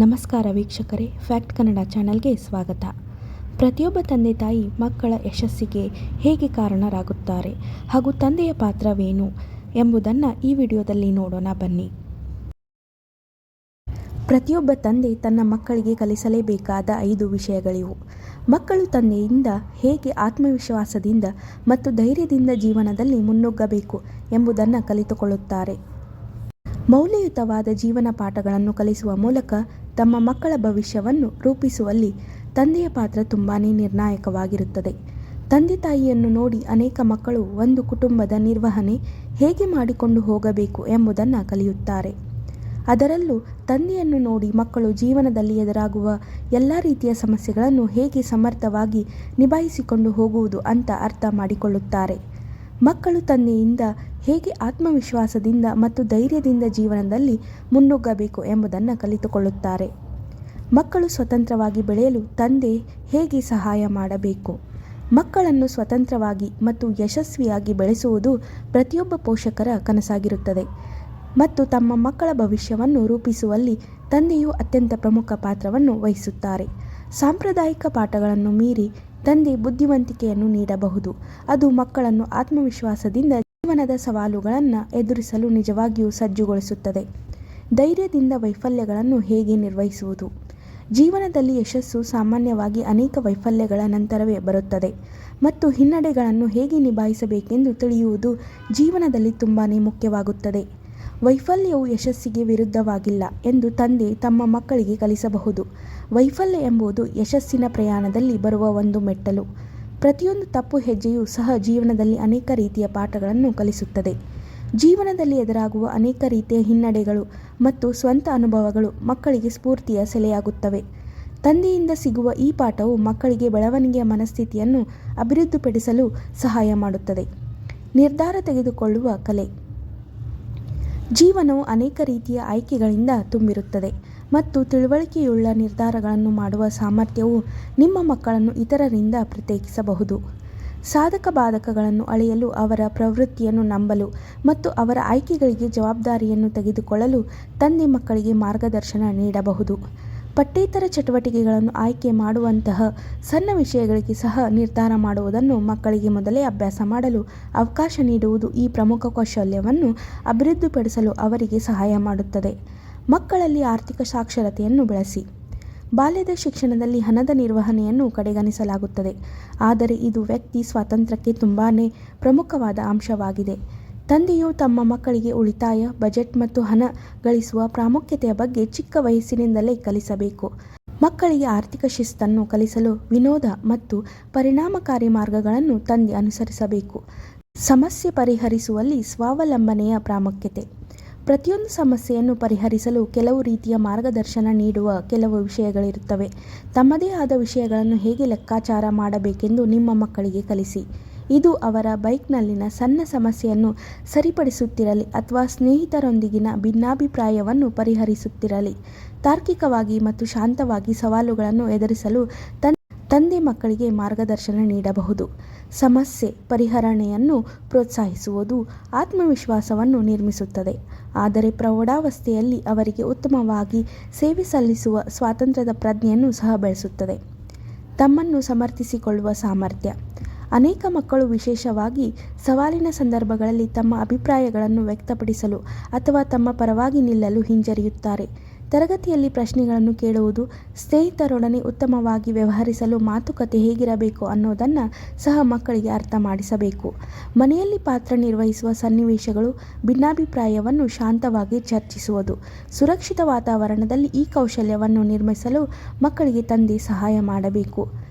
ನಮಸ್ಕಾರ ವೀಕ್ಷಕರೇ, ಫ್ಯಾಕ್ಟ್ ಕನ್ನಡ ಚಾನಲ್ಗೆ ಸ್ವಾಗತ. ಪ್ರತಿಯೊಬ್ಬ ತಂದೆ ತಾಯಿ ಮಕ್ಕಳ ಯಶಸ್ಸಿಗೆ ಹೇಗೆ ಕಾರಣರಾಗುತ್ತಾರೆ ಹಾಗೂ ತಂದೆಯ ಪಾತ್ರವೇನು ಎಂಬುದನ್ನು ಈ ವಿಡಿಯೋದಲ್ಲಿ ನೋಡೋಣ ಬನ್ನಿ. ಪ್ರತಿಯೊಬ್ಬ ತಂದೆ ತನ್ನ ಮಕ್ಕಳಿಗೆ ಕಲಿಸಲೇಬೇಕಾದ ಐದು ವಿಷಯಗಳಿವು. ಮಕ್ಕಳು ತಂದೆಯಿಂದ ಹೇಗೆ ಆತ್ಮವಿಶ್ವಾಸದಿಂದ ಮತ್ತು ಧೈರ್ಯದಿಂದ ಜೀವನದಲ್ಲಿ ಮುನ್ನುಗ್ಗಬೇಕು ಎಂಬುದನ್ನು ಕಲಿತುಕೊಳ್ಳುತ್ತಾರೆ. ಮೌಲ್ಯಯುತವಾದ ಜೀವನ ಪಾಠಗಳನ್ನು ಕಲಿಸುವ ಮೂಲಕ ತಮ್ಮ ಮಕ್ಕಳ ಭವಿಷ್ಯವನ್ನು ರೂಪಿಸುವಲ್ಲಿ ತಂದೆಯ ಪಾತ್ರ ತುಂಬಾ ನಿರ್ಣಾಯಕವಾಗಿರುತ್ತದೆ. ತಂದೆ ತಾಯಿಯನ್ನು ನೋಡಿ ಅನೇಕ ಮಕ್ಕಳು ಒಂದು ಕುಟುಂಬದ ನಿರ್ವಹಣೆ ಹೇಗೆ ಮಾಡಿಕೊಂಡು ಹೋಗಬೇಕು ಎಂಬುದನ್ನು ಕಲಿಯುತ್ತಾರೆ. ಅದರಲ್ಲೂ ತಂದೆಯನ್ನು ನೋಡಿ ಮಕ್ಕಳು ಜೀವನದಲ್ಲಿ ಎದುರಾಗುವ ಎಲ್ಲ ರೀತಿಯ ಸಮಸ್ಯೆಗಳನ್ನು ಹೇಗೆ ಸಮರ್ಥವಾಗಿ ನಿಭಾಯಿಸಿಕೊಂಡು ಹೋಗುವುದು ಅಂತ ಅರ್ಥ ಮಾಡಿಕೊಳ್ಳುತ್ತಾರೆ. ಮಕ್ಕಳು ತಂದೆಯಿಂದ ಹೇಗೆ ಆತ್ಮವಿಶ್ವಾಸದಿಂದ ಮತ್ತು ಧೈರ್ಯದಿಂದ ಜೀವನದಲ್ಲಿ ಮುನ್ನುಗ್ಗಬೇಕು ಎಂಬುದನ್ನು ಕಲಿತುಕೊಳ್ಳುತ್ತಾರೆ. ಮಕ್ಕಳು ಸ್ವತಂತ್ರವಾಗಿ ಬೆಳೆಯಲು ತಂದೆ ಹೇಗೆ ಸಹಾಯ ಮಾಡಬೇಕು? ಮಕ್ಕಳನ್ನು ಸ್ವತಂತ್ರವಾಗಿ ಮತ್ತು ಯಶಸ್ವಿಯಾಗಿ ಬೆಳೆಸುವುದು ಪ್ರತಿಯೊಬ್ಬ ಪೋಷಕರ ಕನಸಾಗಿರುತ್ತದೆ. ಮತ್ತು ತಮ್ಮ ಮಕ್ಕಳ ಭವಿಷ್ಯವನ್ನು ರೂಪಿಸುವಲ್ಲಿ ತಂದೆಯು ಅತ್ಯಂತ ಪ್ರಮುಖ ಪಾತ್ರವನ್ನು ವಹಿಸುತ್ತಾರೆ. ಸಾಂಪ್ರದಾಯಿಕ ಪಾಠಗಳನ್ನು ಮೀರಿ ತಂದೆ ಬುದ್ಧಿವಂತಿಕೆಯನ್ನು ನೀಡಬಹುದು. ಅದು ಮಕ್ಕಳನ್ನು ಆತ್ಮವಿಶ್ವಾಸದಿಂದ ಜೀವನದ ಸವಾಲುಗಳನ್ನು ಎದುರಿಸಲು ನಿಜವಾಗಿಯೂ ಸಜ್ಜುಗೊಳಿಸುತ್ತದೆ. ಧೈರ್ಯದಿಂದ ವೈಫಲ್ಯಗಳನ್ನು ಹೇಗೆ ನಿರ್ವಹಿಸುವುದು? ಜೀವನದಲ್ಲಿ ಯಶಸ್ಸು ಸಾಮಾನ್ಯವಾಗಿ ಅನೇಕ ವೈಫಲ್ಯಗಳ ನಂತರವೇ ಬರುತ್ತದೆ ಮತ್ತು ಹಿನ್ನಡೆಗಳನ್ನು ಹೇಗೆ ನಿಭಾಯಿಸಬೇಕೆಂದು ತಿಳಿಯುವುದು ಜೀವನದಲ್ಲಿ ತುಂಬಾ ಮುಖ್ಯವಾಗುತ್ತದೆ. ವೈಫಲ್ಯವು ಯಶಸ್ಸಿಗೆ ವಿರುದ್ಧವಾಗಿಲ್ಲ ಎಂದು ತಂದೆ ತಮ್ಮ ಮಕ್ಕಳಿಗೆ ಕಲಿಸಬಹುದು. ವೈಫಲ್ಯ ಎಂಬುದು ಯಶಸ್ಸಿನ ಪ್ರಯಾಣದಲ್ಲಿ ಬರುವ ಒಂದು ಮೆಟ್ಟಲು. ಪ್ರತಿಯೊಂದು ತಪ್ಪು ಹೆಜ್ಜೆಯೂ ಸಹ ಜೀವನದಲ್ಲಿ ಅನೇಕ ರೀತಿಯ ಪಾಠಗಳನ್ನು ಕಲಿಸುತ್ತದೆ. ಜೀವನದಲ್ಲಿ ಎದುರಾಗುವ ಅನೇಕ ರೀತಿಯ ಹಿನ್ನಡೆಗಳು ಮತ್ತು ಸ್ವಂತ ಅನುಭವಗಳು ಮಕ್ಕಳಿಗೆ ಸ್ಫೂರ್ತಿಯ ಸೆಲೆಯಾಗುತ್ತವೆ. ತಂದೆಯಿಂದ ಸಿಗುವ ಈ ಪಾಠವು ಮಕ್ಕಳಿಗೆ ಬೆಳವಣಿಗೆಯ ಮನಸ್ಥಿತಿಯನ್ನು ಅಭಿವೃದ್ಧಿಪಡಿಸಲು ಸಹಾಯ ಮಾಡುತ್ತದೆ. ನಿರ್ಧಾರ ತೆಗೆದುಕೊಳ್ಳುವ ಕಲೆ. ಜೀವನವು ಅನೇಕ ರೀತಿಯ ಆಯ್ಕೆಗಳಿಂದ ತುಂಬಿರುತ್ತದೆ ಮತ್ತು ತಿಳುವಳಿಕೆಯುಳ್ಳ ನಿರ್ಧಾರಗಳನ್ನು ಮಾಡುವ ಸಾಮರ್ಥ್ಯವು ನಿಮ್ಮ ಮಕ್ಕಳನ್ನು ಇತರರಿಂದ ಪ್ರತ್ಯೇಕಿಸಬಹುದು. ಸಾಧಕ ಬಾಧಕಗಳನ್ನು ಅಳೆಯಲು ಅವರ ಪ್ರವೃತ್ತಿಯನ್ನು ನಂಬಲು ಮತ್ತು ಅವರ ಆಯ್ಕೆಗಳಿಗೆ ಜವಾಬ್ದಾರಿಯನ್ನು ತೆಗೆದುಕೊಳ್ಳಲು ತಂದೆ ಮಕ್ಕಳಿಗೆ ಮಾರ್ಗದರ್ಶನ ನೀಡಬಹುದು. ಪಠ್ಯೇತರ ಚಟುವಟಿಕೆಗಳನ್ನು ಆಯ್ಕೆ ಮಾಡುವಂತಹ ಸಣ್ಣ ವಿಷಯಗಳಿಗೆ ಸಹ ನಿರ್ಧಾರ ಮಾಡುವುದನ್ನು ಮಕ್ಕಳಿಗೆ ಮೊದಲೇ ಅಭ್ಯಾಸ ಮಾಡಲು ಅವಕಾಶ ನೀಡುವುದು ಈ ಪ್ರಮುಖ ಕೌಶಲ್ಯವನ್ನು ಅಭಿವೃದ್ಧಿಪಡಿಸಲು ಅವರಿಗೆ ಸಹಾಯ ಮಾಡುತ್ತದೆ. ಮಕ್ಕಳಲ್ಲಿ ಆರ್ಥಿಕ ಸಾಕ್ಷರತೆಯನ್ನು ಬೆಳೆಸಿ. ಬಾಲ್ಯದ ಶಿಕ್ಷಣದಲ್ಲಿ ಹಣದ ನಿರ್ವಹಣೆಯನ್ನು ಕಡೆಗಣಿಸಲಾಗುತ್ತದೆ. ಆದರೆ ಇದು ವ್ಯಕ್ತಿ ಸ್ವಾತಂತ್ರ್ಯಕ್ಕೆ ತುಂಬಾ ಪ್ರಮುಖವಾದ ಅಂಶವಾಗಿದೆ. ತಂದೆಯು ತಮ್ಮ ಮಕ್ಕಳಿಗೆ ಉಳಿತಾಯ, ಬಜೆಟ್ ಮತ್ತು ಹಣ ಗಳಿಸುವ ಪ್ರಾಮುಖ್ಯತೆಯ ಬಗ್ಗೆ ಚಿಕ್ಕ ವಯಸ್ಸಿನಿಂದಲೇ ಕಲಿಸಬೇಕು. ಮಕ್ಕಳಿಗೆ ಆರ್ಥಿಕ ಶಿಸ್ತನ್ನು ಕಲಿಸಲು ವಿನೋದ ಮತ್ತು ಪರಿಣಾಮಕಾರಿ ಮಾರ್ಗಗಳನ್ನು ತಂದೆ ಅನುಸರಿಸಬೇಕು. ಸಮಸ್ಯೆ ಪರಿಹರಿಸುವಲ್ಲಿ ಸ್ವಾವಲಂಬನೆಯ ಪ್ರಾಮುಖ್ಯತೆ. ಪ್ರತಿಯೊಂದು ಸಮಸ್ಯೆಯನ್ನು ಪರಿಹರಿಸಲು ಕೆಲವು ರೀತಿಯ ಮಾರ್ಗದರ್ಶನ ನೀಡುವ ಕೆಲವು ವಿಷಯಗಳಿರುತ್ತವೆ. ತಮ್ಮದೇ ಆದ ವಿಷಯಗಳನ್ನು ಹೇಗೆ ಲೆಕ್ಕಾಚಾರ ಮಾಡಬೇಕೆಂದು ನಿಮ್ಮ ಮಕ್ಕಳಿಗೆ ಕಲಿಸಿ. ಇದು ಅವರ ಬೈಕ್ನಲ್ಲಿನ ಸಣ್ಣ ಸಮಸ್ಯೆಯನ್ನು ಸರಿಪಡಿಸುತ್ತಿರಲಿ ಅಥವಾ ಸ್ನೇಹಿತರೊಂದಿಗಿನ ಭಿನ್ನಾಭಿಪ್ರಾಯವನ್ನು ಪರಿಹರಿಸುತ್ತಿರಲಿ. ತಾರ್ಕಿಕವಾಗಿ ಮತ್ತು ಶಾಂತವಾಗಿ ಸವಾಲುಗಳನ್ನು ಎದುರಿಸಲು ತಂದೆ ಮಕ್ಕಳಿಗೆ ಮಾರ್ಗದರ್ಶನ ನೀಡಬಹುದು. ಸಮಸ್ಯೆ ಪರಿಹರಣೆಯನ್ನು ಪ್ರೋತ್ಸಾಹಿಸುವುದು ಆತ್ಮವಿಶ್ವಾಸವನ್ನು ನಿರ್ಮಿಸುತ್ತದೆ. ಆದರೆ ಪ್ರೌಢಾವಸ್ಥೆಯಲ್ಲಿ ಅವರಿಗೆ ಉತ್ತಮವಾಗಿ ಸೇವೆ ಸಲ್ಲಿಸುವ ಸ್ವಾತಂತ್ರ್ಯದ ಪ್ರಜ್ಞೆಯನ್ನು ಸಹ ಬೆಳೆಸುತ್ತದೆ. ತಮ್ಮನ್ನು ಸಮರ್ಥಿಸಿಕೊಳ್ಳುವ ಸಾಮರ್ಥ್ಯ. ಅನೇಕ ಮಕ್ಕಳು ವಿಶೇಷವಾಗಿ ಸವಾಲಿನ ಸಂದರ್ಭಗಳಲ್ಲಿ ತಮ್ಮ ಅಭಿಪ್ರಾಯಗಳನ್ನು ವ್ಯಕ್ತಪಡಿಸಲು ಅಥವಾ ತಮ್ಮ ಪರವಾಗಿ ನಿಲ್ಲಲು ಹಿಂಜರಿಯುತ್ತಾರೆ. ತರಗತಿಯಲ್ಲಿ ಪ್ರಶ್ನೆಗಳನ್ನು ಕೇಳುವುದು ಸ್ನೇಹಿತರೊಡನೆ ಉತ್ತಮವಾಗಿ ವ್ಯವಹರಿಸಲು ಮಾತುಕತೆ ಹೇಗಿರಬೇಕು ಅನ್ನೋದನ್ನು ಸಹ ಮಕ್ಕಳಿಗೆ ಅರ್ಥ ಮಾಡಿಸಬೇಕು. ಮನೆಯಲ್ಲಿ ಪಾತ್ರ ನಿರ್ವಹಿಸುವ ಸನ್ನಿವೇಶಗಳು ಭಿನ್ನಾಭಿಪ್ರಾಯವನ್ನು ಶಾಂತವಾಗಿ ಚರ್ಚಿಸುವುದು, ಸುರಕ್ಷಿತ ವಾತಾವರಣದಲ್ಲಿ ಈ ಕೌಶಲ್ಯವನ್ನು ನಿರ್ಮಿಸಲು ಮಕ್ಕಳಿಗೆ ತಂದೆ ಸಹಾಯ ಮಾಡಬೇಕು.